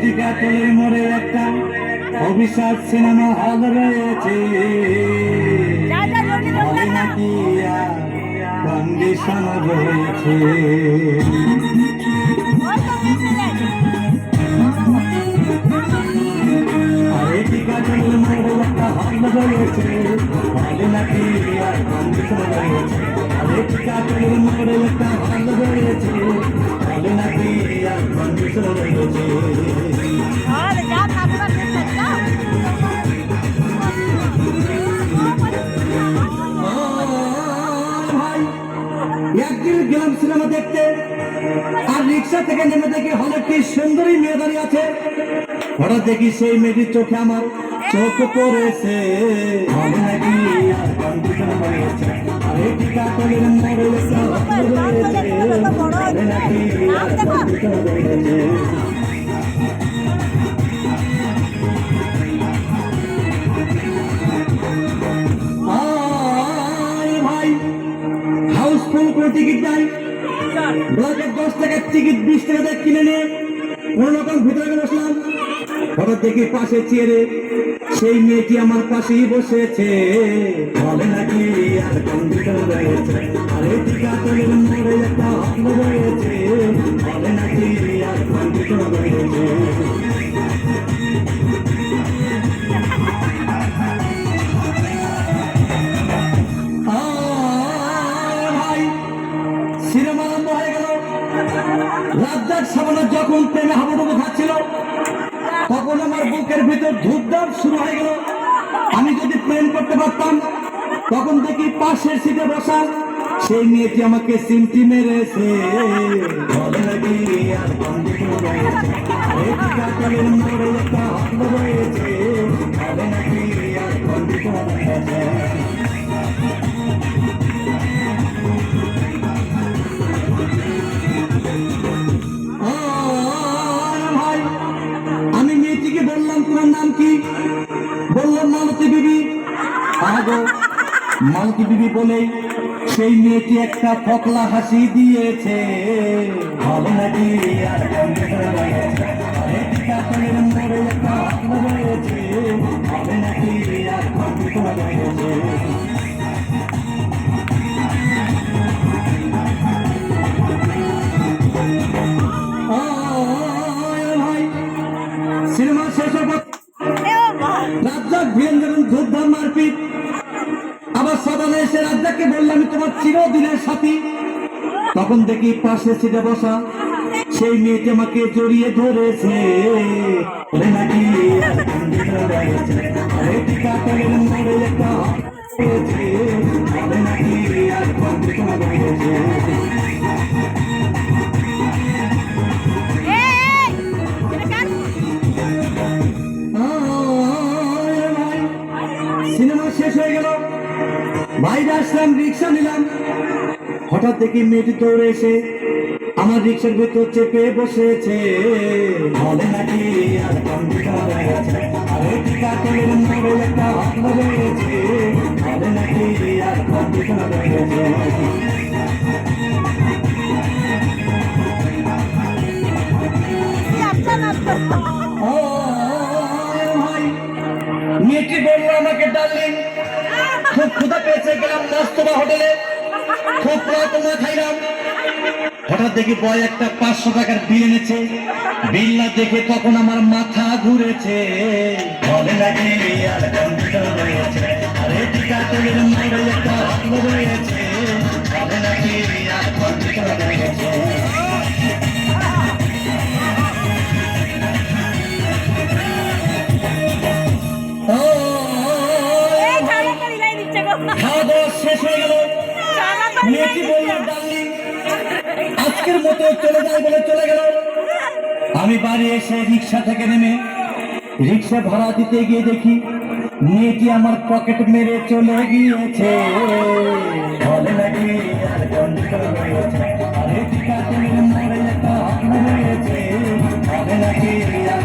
টিকাতলের মোড়ে একটা অভিশাপ সিনেমা হল রয়েছে। কন্ডিশন রয়েছে। একদিন গেলাম সিনেমা দেখতে, আর রিক্সা থেকে নেমে দেখি হলে একটি সুন্দরী মেয়ে দাঁড়িয়ে আছে। হঠাৎ দেখি সেই মেয়েটির চোখে আমার চোখ পড়েছে। হবে নাকি? আর টিকা নাকি? হাউসফুল করে টিকিট নাই। ব্লকের দশ টাকার টিকিট বিশ টাকা দিয়ে কিনে নিয়ে। কোন রকম ভিতরে বসলাম হঠাৎ দেখি পাশে চেয়ারে সেই মেয়েটি আমার পাশেই বসেছে। বলে নাকি আর কম্পিউটার রয়েছে? আরে টিকা একটা হল রয়েছে। বলে নাকি আর রয়েছে? সিনেমা আরম্ভ হয়ে গেল। রাজ্জাক সামনে যখন প্রেমে হাবুডুবু খাচ্ছিল বুকের ভিতর ধূপধাপ শুরু হয়ে গেল। আমি যদি প্রেম করতে পারতাম, তখন দেখি পাশের সিটে বসা সেই মেয়েটি আমাকে সিমটি মেরেছে। মোড়ে একটা রয়েছে নাম কি? বললাম মালতী বিবি। আগো মালতী বিবি বলে, সেই মেয়েটি একটা ফকলা হাসি দিয়েছে। ভালো নাকি ধূপধাম আমার সদনে এসে রাজ্জাককে বললাম আমি তোমার চিরদিনের সাথী। তখন দেখি পাশে ছিটে বসা সেই মেয়েটি আমাকে জড়িয়ে ধরেছে। নাকি শেষ হয়ে গেল। বাইরে আসলাম, রিক্সা নিলাম। হঠাৎ দেখি মেয়েটি দৌড়ে এসে আমার রিক্সার ভিতর চেপে বসেছে। নাকি আর আরে মেয়েটি বলল আমাকে ডার্লিং খুব ক্ষুধা পেয়েছে, গেলাম নাস্তবা হোটেলে। খুব প্রার্থনা খাইলাম। হঠাৎ দেখি বয় একটা পাঁচশো টাকার বিল এনেছে। বিল না দেখে তখন আমার মাথা ঘুরেছে। বলে নাকি তেলের আরে মোড়ে একটা মেয়েটি বলল। ডার্লিং, আজকের মতো চলে যাই বলে চলে গেল। আমি বাড়ি এসে রিক্সা থেকে নেমে রিক্সা ভাড়া দিতে গিয়ে দেখি মেয়েটি আমার পকেট মেরে চলে গিয়েছে। বলে নাকি আর কন্ডিশন রয়েছে। নাকি আর